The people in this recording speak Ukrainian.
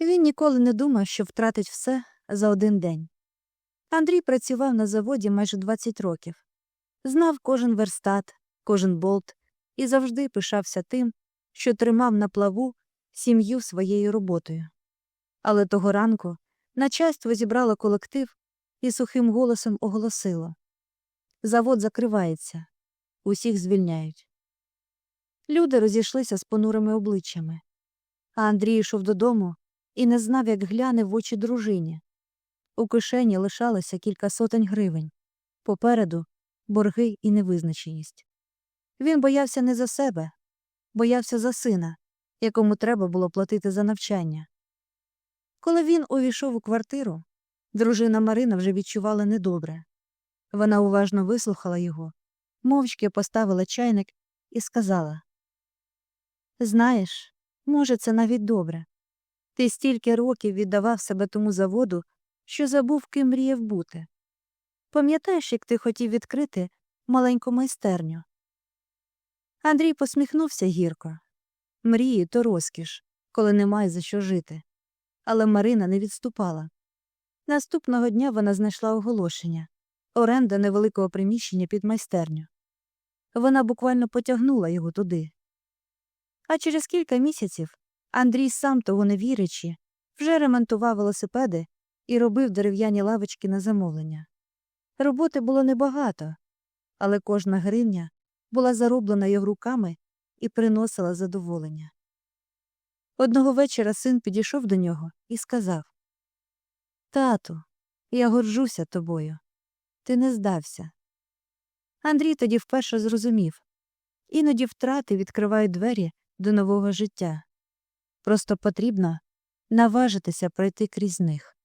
Він ніколи не думав, що втратить все за один день. Андрій працював на заводі майже 20 років, знав кожен верстат, кожен болт і завжди пишався тим, що тримав на плаву сім'ю своєю роботою. Але того ранку начальство зібрало колектив і сухим голосом оголосило Завод закривається, усіх звільняють. Люди розійшлися з понурими обличчями, а Андрій йшов додому і не знав, як гляне в очі дружині. У кишені лишалося кілька сотень гривень, попереду борги і невизначеність. Він боявся не за себе, боявся за сина, якому треба було платити за навчання. Коли він увійшов у квартиру, дружина Марина вже відчувала недобре. Вона уважно вислухала його, мовчки поставила чайник і сказала Знаєш, може, це навіть добре. Ти стільки років віддавав себе тому заводу, що забув, ким мріяв бути. Пам'ятаєш, як ти хотів відкрити маленьку майстерню? Андрій посміхнувся гірко. Мрії то розкіш, коли немає за що жити. Але Марина не відступала. Наступного дня вона знайшла оголошення оренда невеликого приміщення під майстерню. Вона буквально потягнула його туди. А через кілька місяців Андрій, сам того не вірячи, вже ремонтував велосипеди і робив дерев'яні лавочки на замовлення. Роботи було небагато, але кожна гривня була зароблена його руками і приносила задоволення. Одного вечора син підійшов до нього і сказав Тату, я горджуся тобою. Ти не здався. Андрій тоді вперше зрозумів іноді втрати відкривають двері до нового життя. Просто потрібно наважитися пройти крізь них.